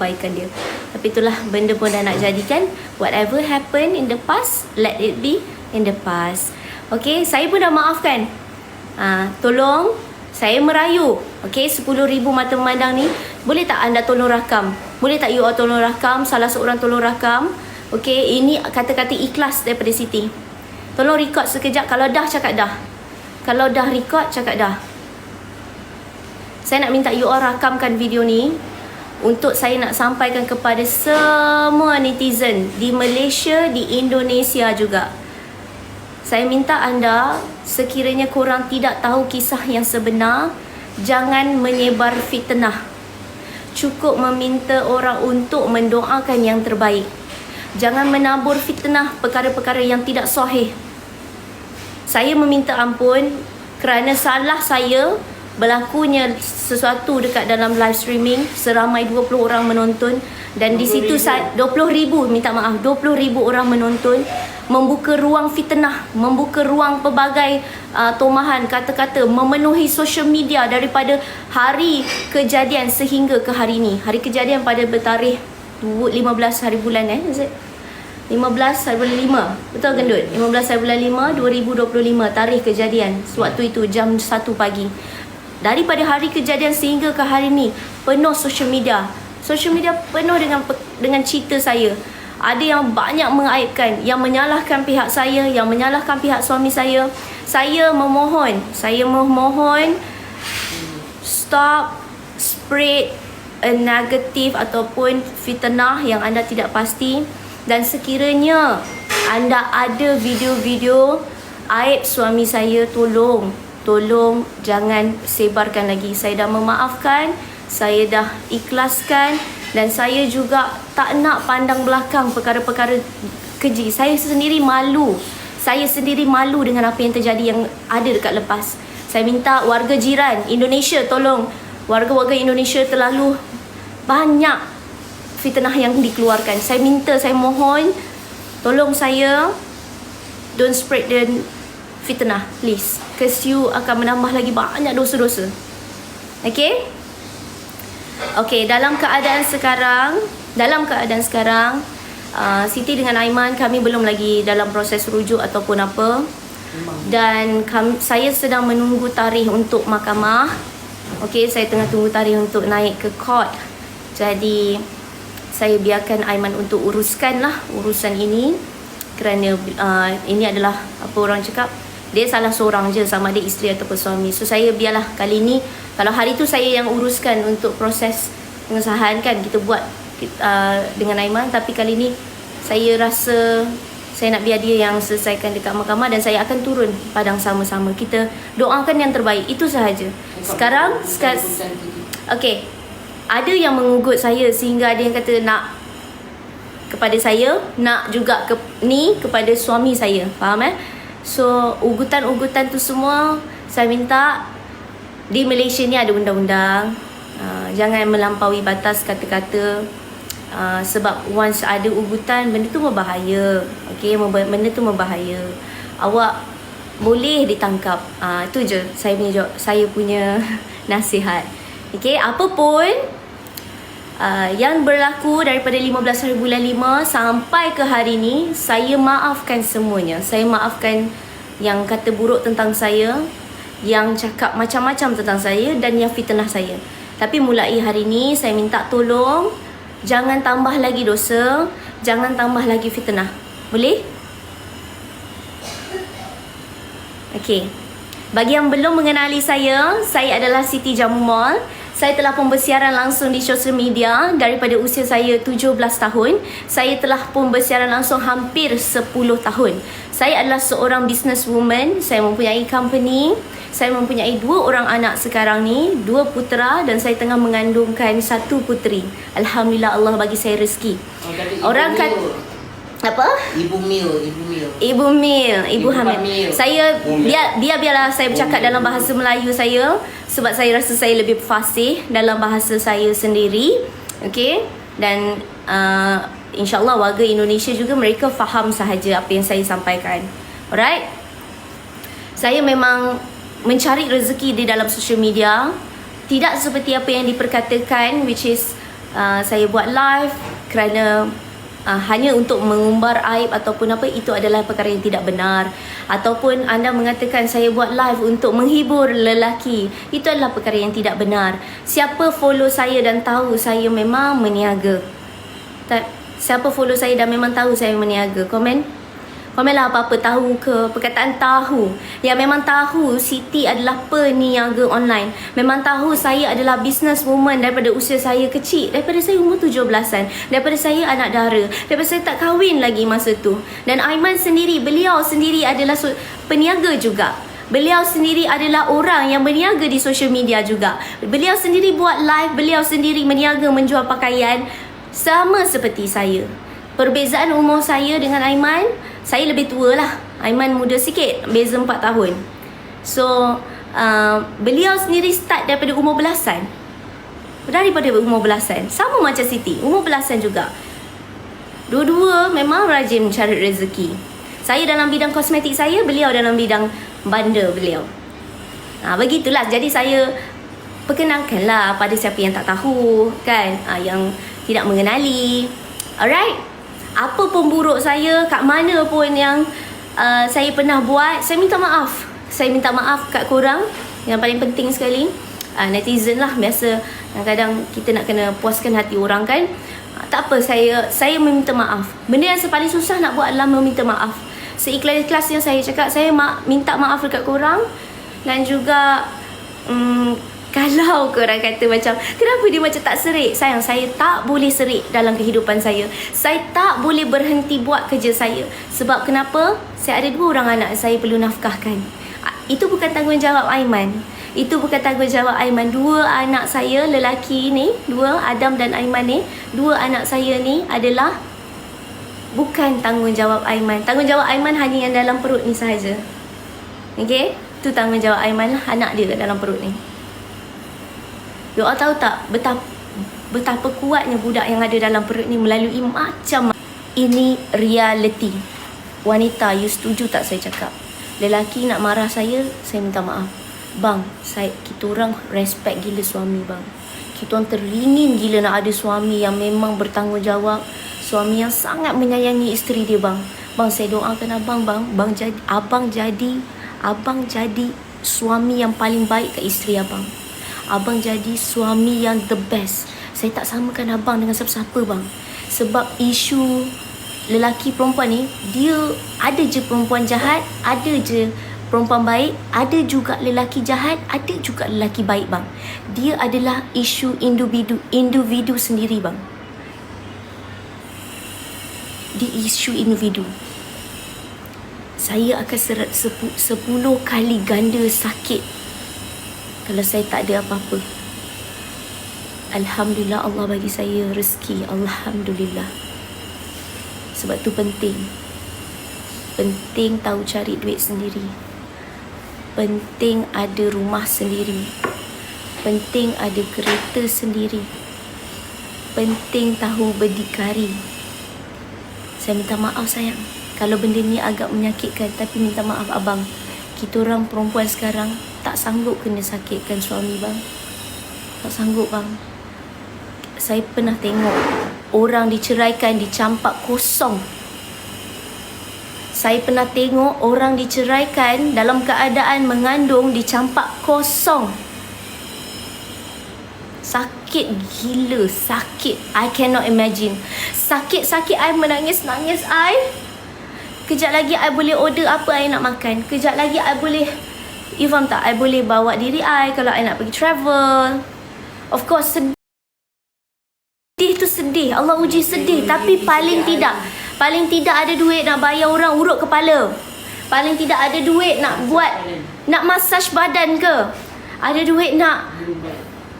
sampaikan dia. Tapi itulah benda pun dah nak jadikan. Whatever happen in the past, let it be in the past. Okay, saya pun dah maafkan. Ha, tolong saya merayu. Okay, 10,000 mata memandang ni. Boleh tak anda tolong rakam? Boleh tak you all tolong rakam? Salah seorang tolong rakam. Okay, ini kata-kata ikhlas daripada Siti. Tolong record sekejap. Kalau dah, cakap dah. Kalau dah record, cakap dah. Saya nak minta you all rakamkan video ni untuk saya nak sampaikan kepada semua netizen di Malaysia, di Indonesia juga. Saya minta anda sekiranya korang tidak tahu kisah yang sebenar, jangan menyebar fitnah. Cukup meminta orang untuk mendoakan yang terbaik. Jangan menabur fitnah perkara-perkara yang tidak sahih. Saya meminta ampun kerana salah saya berlakunya sesuatu dekat dalam live streaming seramai 20 orang menonton. Dan di situ saya 20 ribu. minta maaf 20 ribu orang menonton membuka ruang fitnah membuka ruang pelbagai uh, tomahan kata-kata memenuhi social media daripada hari kejadian sehingga ke hari ini. Hari kejadian pada bertarikh 15 hari bulan eh is it? 15 hari bulan 5 Betul gendut? 15 hari bulan 5 2025 Tarikh kejadian Sewaktu itu jam 1 pagi daripada hari kejadian sehingga ke hari ni penuh social media. Social media penuh dengan dengan cerita saya. Ada yang banyak mengaibkan yang menyalahkan pihak saya yang menyalahkan pihak suami saya. Saya memohon saya memohon stop spread a negative ataupun fitnah yang anda tidak pasti. Dan sekiranya anda ada video-video aib suami saya tolong tolong jangan sebarkan lagi. Saya dah memaafkan, saya dah ikhlaskan dan saya juga tak nak pandang belakang perkara-perkara keji. Saya sendiri malu. Saya sendiri malu dengan apa yang terjadi yang ada dekat lepas. Saya minta warga jiran Indonesia tolong warga-warga Indonesia terlalu banyak fitnah yang dikeluarkan. Saya minta, saya mohon tolong saya don't spread the fitnah please. Because you akan menambah lagi banyak dosa-dosa. Okay? Okay dalam keadaan sekarang dalam keadaan sekarang uh, Siti dengan Aiman kami belum lagi dalam proses rujuk ataupun apa. Dan kami, saya sedang menunggu tarikh untuk mahkamah. Okay saya tengah tunggu tarikh untuk naik ke court. Jadi saya biarkan Aiman untuk uruskan lah urusan ini. Kerana uh, ini adalah apa orang cakap dia salah seorang je sama ada isteri ataupun suami. So saya biarlah kali ni kalau hari tu saya yang uruskan untuk proses pengesahan kan kita buat uh, dengan Aiman tapi kali ni saya rasa saya nak biar dia yang selesaikan dekat mahkamah dan saya akan turun padang sama-sama. Kita doakan yang terbaik. Itu sahaja. Sekarang sekarang okey. Ada yang mengugut saya sehingga ada yang kata nak kepada saya, nak juga ke, ni kepada suami saya. Faham eh? So ugutan-ugutan tu semua saya minta di Malaysia ni ada undang-undang. Uh, jangan melampaui batas kata-kata uh, sebab once ada ugutan benda tu berbahaya. Okey benda tu berbahaya. Awak boleh ditangkap. Uh, itu je saya punya saya punya nasihat. Okey apa pun Uh, yang berlaku daripada 15 hari bulan 5 sampai ke hari ini saya maafkan semuanya. Saya maafkan yang kata buruk tentang saya yang cakap macam-macam tentang saya dan yang fitnah saya. Tapi mulai hari ini saya minta tolong jangan tambah lagi dosa jangan tambah lagi fitnah. Boleh? Okey. Bagi yang belum mengenali saya saya adalah Siti Jamu Mall saya telah pun bersiaran langsung di sosial media daripada usia saya 17 tahun. Saya telah pun bersiaran langsung hampir 10 tahun. Saya adalah seorang businesswoman. Saya mempunyai company. Saya mempunyai dua orang anak sekarang ni, dua putera dan saya tengah mengandungkan satu puteri. Alhamdulillah Allah bagi saya rezeki. Oh, orang kata apa? Ibu Mil, Ibu Mil. Ibu Mil, Ibu, Ibu Hamil. Hamil. Saya biar biar biarlah saya bercakap dalam bahasa Melayu saya sebab saya rasa saya lebih fasih dalam bahasa saya sendiri. Okey? Dan uh, insya-Allah warga Indonesia juga mereka faham sahaja apa yang saya sampaikan. Alright? Saya memang mencari rezeki di dalam social media tidak seperti apa yang diperkatakan which is uh, saya buat live kerana uh, hanya untuk mengumbar aib ataupun apa itu adalah perkara yang tidak benar. Ataupun anda mengatakan saya buat live untuk menghibur lelaki. Itu adalah perkara yang tidak benar. Siapa follow saya dan tahu saya memang meniaga. Tak, siapa follow saya dan memang tahu saya meniaga? Komen Komenlah apa-apa tahu ke perkataan tahu. Yang memang tahu Siti adalah peniaga online. Memang tahu saya adalah business woman daripada usia saya kecil. Daripada saya umur 17-an. Daripada saya anak dara. Daripada saya tak kahwin lagi masa tu. Dan Aiman sendiri, beliau sendiri adalah peniaga juga. Beliau sendiri adalah orang yang berniaga di social media juga. Beliau sendiri buat live, beliau sendiri meniaga menjual pakaian sama seperti saya. Perbezaan umur saya dengan Aiman, saya lebih tua lah. Aiman muda sikit, beza 4 tahun. So, uh, beliau sendiri start daripada umur belasan. Daripada umur belasan. Sama macam Siti, umur belasan juga. Dua-dua memang rajin mencari rezeki. Saya dalam bidang kosmetik saya, beliau dalam bidang banda beliau. Ha, begitulah. Jadi saya perkenalkanlah pada siapa yang tak tahu, kan? Ha, yang tidak mengenali. Alright? Apa pun buruk saya kat mana pun yang uh, saya pernah buat saya minta maaf. Saya minta maaf kat korang. Yang paling penting sekali uh, netizen lah biasa. Kadang-kadang kita nak kena puaskan hati orang kan. Uh, tak apa saya saya meminta maaf. Benda yang paling susah nak buat adalah meminta maaf. Seikhlas-ikhlas yang saya cakap saya ma- minta maaf dekat korang. Dan juga um, kalau korang kata macam Kenapa dia macam tak serik? Sayang saya tak boleh serik dalam kehidupan saya. Saya tak boleh berhenti buat kerja saya. Sebab kenapa? Saya ada dua orang anak saya perlu nafkahkan. Itu bukan tanggungjawab Aiman. Itu bukan tanggungjawab Aiman. Dua anak saya lelaki ni Dua Adam dan Aiman ni Dua anak saya ni adalah Bukan tanggungjawab Aiman. Tanggungjawab Aiman hanya yang dalam perut ni sahaja. Okay Itu tanggungjawab Aiman lah Anak dia dalam perut ni You all tahu tak betapa, betapa kuatnya budak yang ada dalam perut ni melalui macam ini reality. Wanita, you setuju tak saya cakap? Lelaki nak marah saya, saya minta maaf. Bang, saya kita orang respect gila suami bang. Kita orang teringin gila nak ada suami yang memang bertanggungjawab. Suami yang sangat menyayangi isteri dia bang. Bang, saya doakan abang bang. Bang jadi, abang jadi, abang jadi suami yang paling baik ke isteri abang abang jadi suami yang the best. Saya tak samakan abang dengan siapa-siapa bang. Sebab isu lelaki perempuan ni, dia ada je perempuan jahat, ada je perempuan baik, ada juga lelaki jahat, ada juga lelaki baik bang. Dia adalah isu individu, individu sendiri bang. Di isu individu. Saya akan serat sepuluh kali ganda sakit kalau saya tak ada apa-apa. Alhamdulillah Allah bagi saya rezeki. Alhamdulillah. Sebab tu penting. Penting tahu cari duit sendiri. Penting ada rumah sendiri. Penting ada kereta sendiri. Penting tahu berdikari. Saya minta maaf sayang. Kalau benda ni agak menyakitkan tapi minta maaf abang. Kita orang perempuan sekarang tak sanggup kena sakitkan suami bang. Tak sanggup bang. Saya pernah tengok orang diceraikan dicampak kosong. Saya pernah tengok orang diceraikan dalam keadaan mengandung dicampak kosong. Sakit gila sakit. I cannot imagine. Sakit-sakit I menangis-nangis I. Kejap lagi I boleh order apa I nak makan. Kejap lagi I boleh You faham tak? I boleh bawa diri I kalau I nak pergi travel. Of course, sedih tu sedih. Allah uji sedih. Tapi paling tidak, paling tidak ada duit nak bayar orang urut kepala. Paling tidak ada duit nak buat, nak massage badan ke. Ada duit nak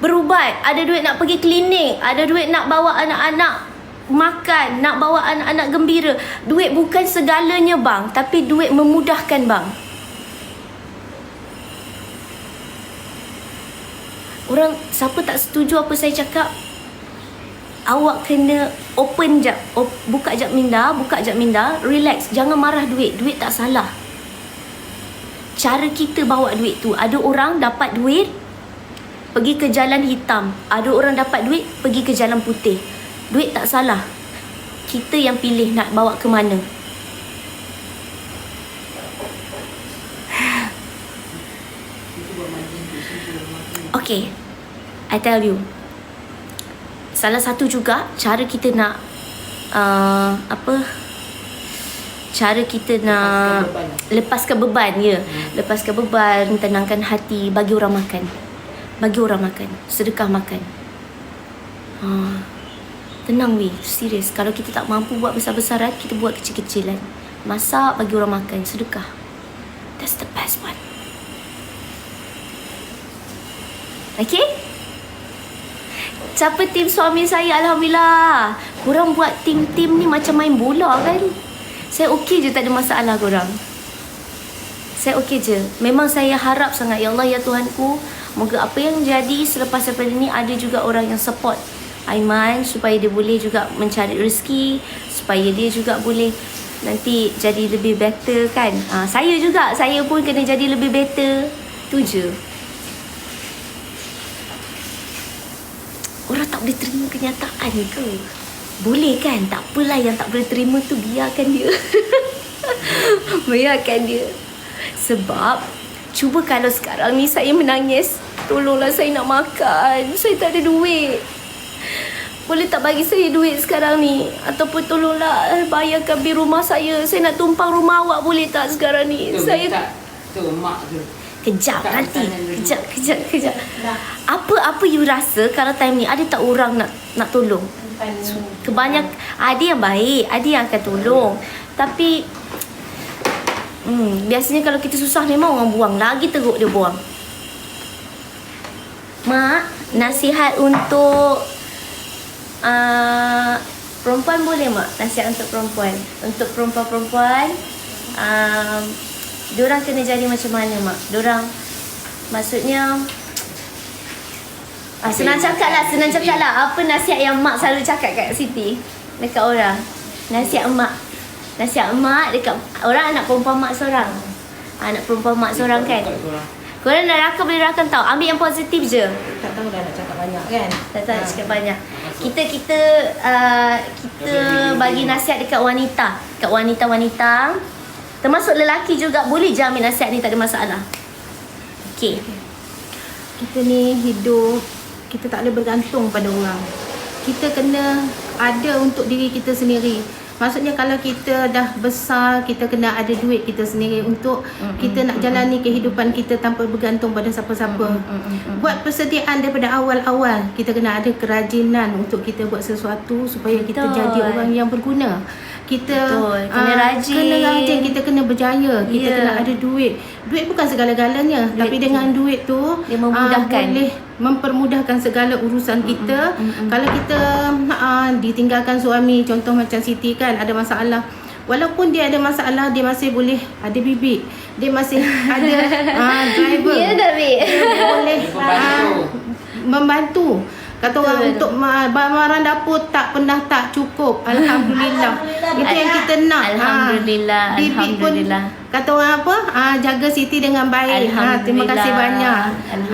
berubat. Ada duit nak pergi klinik. Ada duit nak bawa anak-anak makan. Nak bawa anak-anak gembira. Duit bukan segalanya bang. Tapi duit memudahkan bang. Orang siapa tak setuju apa saya cakap Awak kena open jap op, Buka jap minda Buka jap minda Relax Jangan marah duit Duit tak salah Cara kita bawa duit tu Ada orang dapat duit pergi ke jalan hitam. Ada orang dapat duit, pergi ke jalan putih. Duit tak salah. Kita yang pilih nak bawa ke mana. Okay, I tell you. Salah satu juga cara kita nak uh, apa? Cara kita nak lepaskan beban ya. Hmm. lepaskan beban tenangkan hati bagi orang makan. Bagi orang makan sedekah makan. Ha. tenang weh serius kalau kita tak mampu buat besar-besaran kita buat kecil-kecilan. Masak bagi orang makan sedekah. That's the best one okay Siapa tim suami saya Alhamdulillah Korang buat tim-tim ni macam main bola kan saya okey je tak ada masalah korang. Saya okey je. Memang saya harap sangat ya Allah ya Tuhanku, moga apa yang jadi selepas daripada ni ada juga orang yang support Aiman supaya dia boleh juga mencari rezeki, supaya dia juga boleh nanti jadi lebih better kan. Ha, saya juga, saya pun kena jadi lebih better. Tu je. Orang tak boleh terima kenyataan ke? Boleh kan? Tak apalah yang tak boleh terima tu biarkan dia. biarkan dia. Sebab cuba kalau sekarang ni saya menangis, tolonglah saya nak makan. Saya tak ada duit. Boleh tak bagi saya duit sekarang ni? Ataupun tolonglah bayarkan bil rumah saya. Saya nak tumpang rumah awak boleh tak sekarang ni? Tu, saya tak. Tu, mak tu. Kejap tak nanti. Kejap, kejap, kejap. Apa apa you rasa kalau time ni ada tak orang nak nak tolong? Kebanyak ada yang baik, ada yang akan tolong. Tapi hmm, biasanya kalau kita susah memang orang buang. Lagi teruk dia buang. Mak, nasihat untuk uh, perempuan boleh mak? Nasihat untuk perempuan. Untuk perempuan-perempuan um, Diorang kena jadi macam mana mak? Diorang maksudnya Ah, senang cakap lah, senang cakap lah. Apa nasihat yang mak selalu cakap kat Siti? Dekat orang. Nasihat mak. Nasihat mak dekat orang anak perempuan mak seorang. Anak perempuan mak seorang kan? Korang nak rakam boleh rakam tau. Ambil yang positif je. Tak tahu dah nak cakap banyak kan? Tak tahu nak cakap banyak. Kita kita uh, kita bagi nasihat dekat wanita. Dekat wanita-wanita. Termasuk lelaki juga boleh je ambil nasihat ni tak ada masalah. Okay. Kita ni hidup kita tak boleh bergantung pada orang. Kita kena ada untuk diri kita sendiri. Maksudnya kalau kita dah besar, kita kena ada duit kita sendiri untuk mm-hmm. kita nak jalani kehidupan kita tanpa bergantung pada siapa-siapa. Mm-hmm. Buat persediaan daripada awal-awal. Kita kena ada kerajinan untuk kita buat sesuatu supaya kita Betul. jadi orang yang berguna kita Betul. kena uh, rajin kena rajin kita kena berjaya kita yeah. kena ada duit duit bukan segala-galanya duit tapi tu. dengan duit tu dia memudahkan uh, boleh mempermudahkan segala urusan mm-hmm. kita mm-hmm. kalau kita uh, ditinggalkan suami contoh macam Siti kan ada masalah Walaupun dia ada masalah Dia masih boleh Ada bibik Dia masih ada uh, Driver Ya tapi Dia boleh uh, Membantu Kata orang untuk barang dapur tak pernah tak cukup. Alhamdulillah. Itu yang kita nak. Ha. Alhamdulillah. Ha. Alhamdulillah. Pun, kata orang apa? Ha, jaga Siti dengan baik. Ha, terima kasih banyak.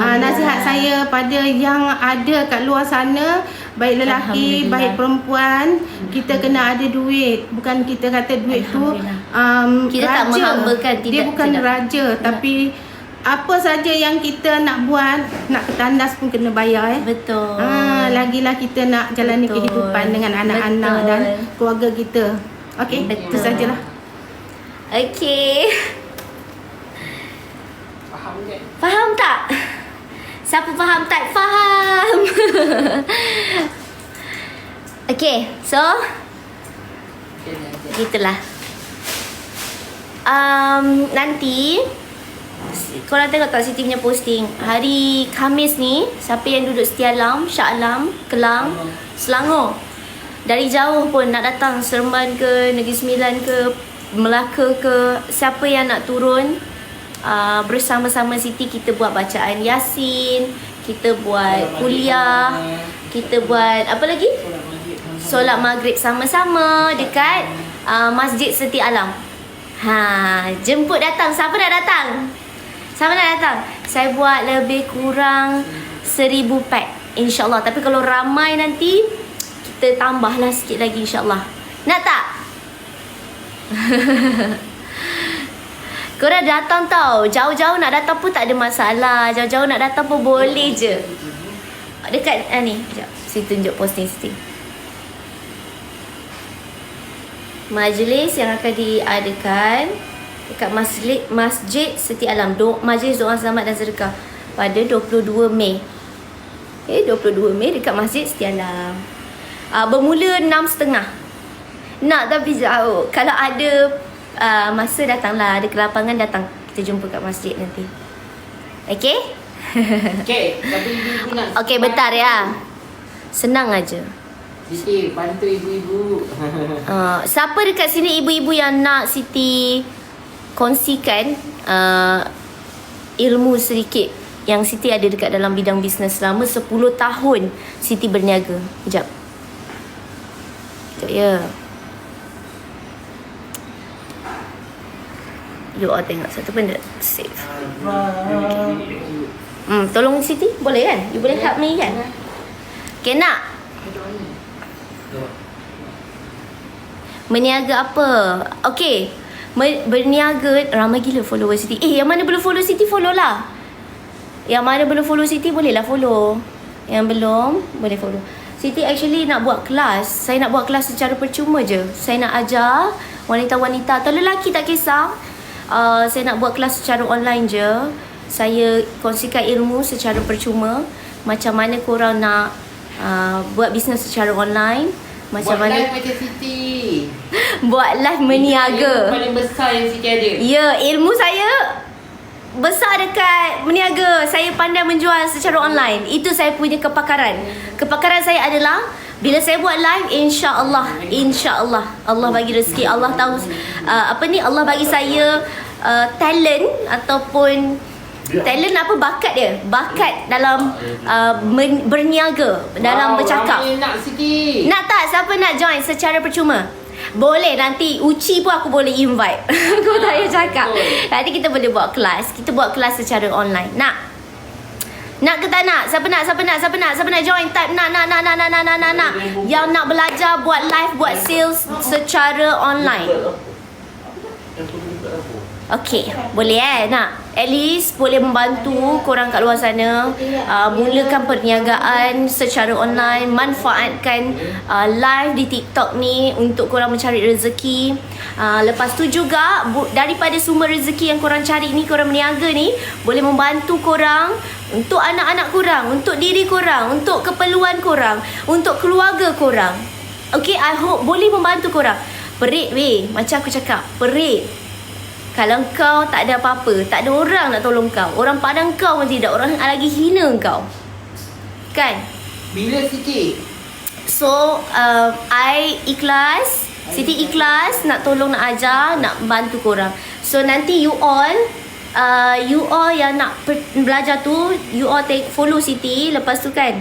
Ha, nasihat saya pada yang ada kat luar sana. Baik lelaki, baik perempuan. Kita kena ada duit. Bukan kita kata duit tu um, kita raja. tak menghambakan. Dia bukan tidak. raja. Tapi apa saja yang kita nak buat nak ke tandas pun kena bayar eh. Betul. Ah lagilah kita nak jalani betul. kehidupan dengan anak-anak dan keluarga kita. Okey itu sajalah. Okey. Faham tak faham tak? Siapa faham tak? Faham. Okey so gitulah. Um nanti korang tengok tak Siti punya posting? Hari Khamis ni Siapa yang duduk Setia Alam Shah Alam Kelang Selangor. Dari jauh pun nak datang Seremban ke Negeri Sembilan ke Melaka ke Siapa yang nak turun uh, Bersama-sama Siti Kita buat bacaan Yasin Kita buat kuliah Kita buat Apa lagi? Solat maghrib sama-sama. Dekat uh, Masjid Setia Alam. Ha, jemput datang. Siapa nak datang? Siapa nak datang? Saya buat lebih kurang seribu pack InsyaAllah. Tapi kalau ramai nanti Kita tambahlah sikit lagi insyaAllah. Nak tak? Korang datang tau. Jauh-jauh nak datang pun tak ada masalah. Jauh-jauh nak datang pun boleh je. Dekat ah, ni. Sekejap. Saya tunjuk posting Siti. Majlis yang akan diadakan Dekat Masjid, Masjid Seti Alam Do, Majlis Doa Selamat dan Sedekah Pada 22 Mei. Okay, 22 Mei dekat Masjid Seti Alam. Uh, Bermula 6.30 Nak tapi jauh Kalau ada uh, masa datanglah Ada kelapangan datang Kita jumpa kat masjid nanti. Okay? Okey, tapi ibu-ibu nak Okay, bentar ya. Senang aja. Siti, bantu ibu-ibu. uh, Siapa dekat sini ibu-ibu yang nak Siti Kongsikan uh, Ilmu sedikit Yang Siti ada dekat dalam bidang bisnes Selama 10 tahun Siti berniaga Sekejap Sekejap ya You all tengok satu benda Save Hmm, tolong Siti boleh kan? You boleh help me kan? Okay nak? Meniaga apa? Okay Berniaga Ramai gila follower Siti. Eh yang mana belum follow Siti follow lah. Yang mana belum follow Siti boleh lah follow. Yang belum Boleh follow. Siti actually nak buat kelas. Saya nak buat kelas secara percuma je. Saya nak ajar Wanita-wanita. Atau lelaki tak kisah. Uh, Saya nak buat kelas secara online je. Saya kongsikan ilmu secara percuma. Macam mana korang nak uh, Buat bisnes secara online Macam Buat mana live macam Siti. Buat live meniaga Ilmu paling besar yang Siti ada. Ya, ilmu saya besar dekat meniaga. Saya pandai menjual secara online. Itu saya punya kepakaran. Kepakaran saya adalah bila saya buat live insya-Allah, insya-Allah Allah bagi rezeki, Allah tahu uh, apa ni Allah bagi saya uh, talent ataupun talent apa bakat dia? Bakat dalam uh, men- berniaga, dalam Wow, bercakap. nak Siti. Nak tak? Siapa nak join secara percuma? Boleh nanti Uci pun aku boleh invite Kau tak payah cakap Betul. Nanti kita boleh buat kelas Kita buat kelas secara online Nak? Nak ke tak nak? Siapa nak? Siapa nak? Siapa nak? Siapa nak join? Type nak, nak, nak, nak, nak, nak, nak, nak, nak. Yang nak belajar buat live, buat sales secara online Okay, boleh eh nak? At least boleh membantu korang kat luar sana uh, Mulakan perniagaan secara online Manfaatkan uh, live di TikTok ni Untuk korang mencari rezeki. Uh, Lepas tu juga bu- Daripada sumber rezeki yang korang cari ni Korang berniaga ni Boleh membantu korang Untuk anak-anak korang Untuk diri korang Untuk keperluan korang Untuk keluarga korang. Okay, I hope boleh membantu korang. Perit weh, macam aku cakap Perit kalau kau tak ada apa-apa, tak ada orang nak tolong kau. Orang pandang kau pun tidak, orang lagi hina kau. Kan? Bila Siti? So, uh, I ikhlas, Siti ikhlas nak tolong nak ajar, nak bantu korang. So nanti you all uh, you all yang nak per- belajar tu, you all take follow Siti, lepas tu kan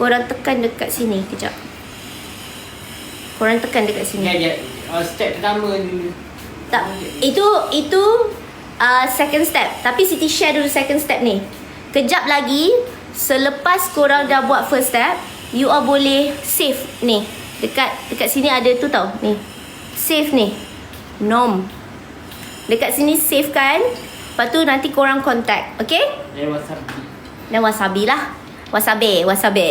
korang tekan dekat sini kejap. Korang tekan dekat sini. Ni aja. Uh, step pertama ni. Tak, itu itu uh, second step. Tapi Siti share dulu second step ni. Kejap lagi selepas korang dah buat first step, you all boleh save ni. Dekat dekat sini ada tu tau, ni. Save ni. Nom. Dekat sini save kan. Lepas tu nanti korang contact, okay? Dari WhatsApp. Dan wasabi lah. Wasabi, wasabi.